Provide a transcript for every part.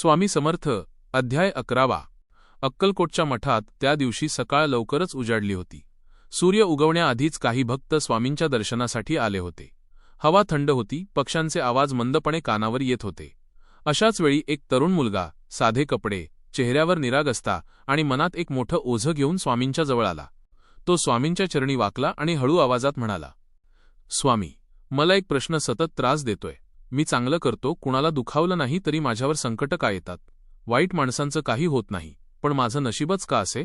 स्वामी समर्थ अध्याय अकरावा. अक्कलकोटच्या मठात त्या दिवशी सकाळ लवकरच उजाडली होती. सूर्य उगवण्याआधीच काही भक्त स्वामींच्या दर्शनासाठी आले होते. हवा थंड होती पक्ष्यांचे आवाज मंदपणे कानावर येत होते. अशाच वेळी एक तरुण मुलगा साधे कपडे चेहऱ्यावर निरागस्ता आणि मनात एक मोठं ओझं घेऊन स्वामींच्या जवळ आला. तो स्वामींच्या चरणी वाकला आणि हळू आवाजात म्हणाला स्वामी मला एक प्रश्न सतत त्रास देतोय. मी चांगलं करतो कुणाला दुखावलं नाही तरी माझ्यावर संकट का येतात? वाईट माणसांचं काही होत नाही पण माझं नशीबच का असे?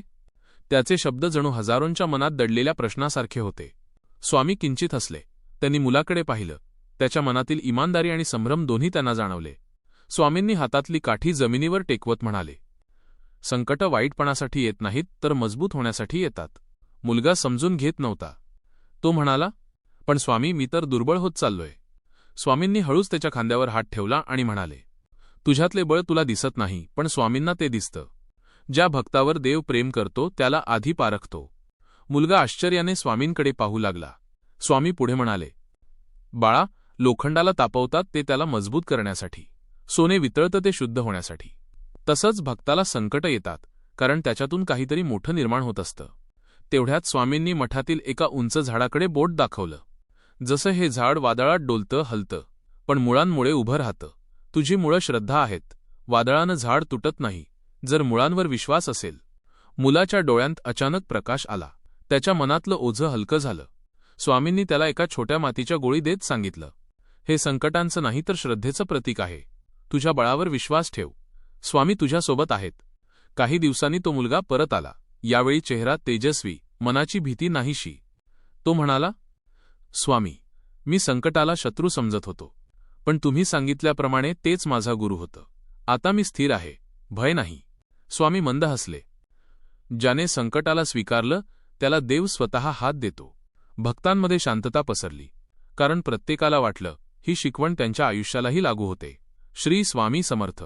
त्याचे शब्द जणू हजारोंच्या मनात दडलेल्या प्रश्नासारखे होते. स्वामी किंचित हसले. त्यांनी मुलाकडे पाहिलं. त्याच्या मनातील इमानदारी आणि संभ्रम दोन्ही त्यांना जाणवले. स्वामींनी हातातली काठी जमिनीवर टेकवत म्हणाले संकट वाईटपणासाठी येत नाहीत तर मजबूत होण्यासाठी येतात. मुलगा समजून घेत नव्हता. तो म्हणाला पण स्वामी मी तर दुर्बळ होत चाललोय. स्वामींनी हळूच त्याच्या खांद्यावर हात ठेवला आणि म्हणाले तुझ्यातले बळ तुला दिसत नाही पण स्वामींना ते दिसतं. ज्या भक्तावर देव प्रेम करतो त्याला आधी पारखतो. मुलगा आश्चर्याने स्वामींकडे पाहू लागला. स्वामी पुढे म्हणाले बाळा लोखंडाला तापवतात ते त्याला मजबूत करण्यासाठी. सोने वितळतं ते शुद्ध होण्यासाठी. तसंच भक्ताला संकट येतात कारण त्याच्यातून काहीतरी मोठं निर्माण होत असतं. तेवढ्यात स्वामींनी मठातील एका उंच झाडाकडे बोट दाखवलं. जसं हे झाड वादळात डोलतं हलतं. पण मुळांमुळे उभं राहतं. तुझी मुळं श्रद्धा आहेत. वादळानं झाड तुटत नाही. जर मुळांवर विश्वास असेल. मुलाच्या डोळ्यांत अचानक प्रकाश आला. त्याच्या मनातलं ओझं हलकं झालं. स्वामींनी त्याला एका छोट्या मातीच्या गोळी देत सांगितलं. हे संकटांचं नाही तर श्रद्धेचं प्रतीक आहे. तुझ्या बळावर विश्वास ठेव. स्वामी तुझ्यासोबत आहेत. काही दिवसांनी तो मुलगा परत आला. यावेळी चेहरा तेजस्वी मनाची भीती नाहीशी. तो म्हणाला स्वामी मी संकटाला शत्रू समजत होतो. पण तुम्ही सांगितल्याप्रमाणे तेच माझा गुरु होतं. आता मी स्थिर आहे भय नाही. स्वामी मंद हसले. ज्याने संकटाला स्वीकारलं त्याला देव स्वतः हात देतो. भक्तांमध्ये शांतता पसरली. कारण प्रत्येकाला वाटलं ही शिकवण त्यांच्या आयुष्यालाही लागू होते. श्री स्वामी समर्थ.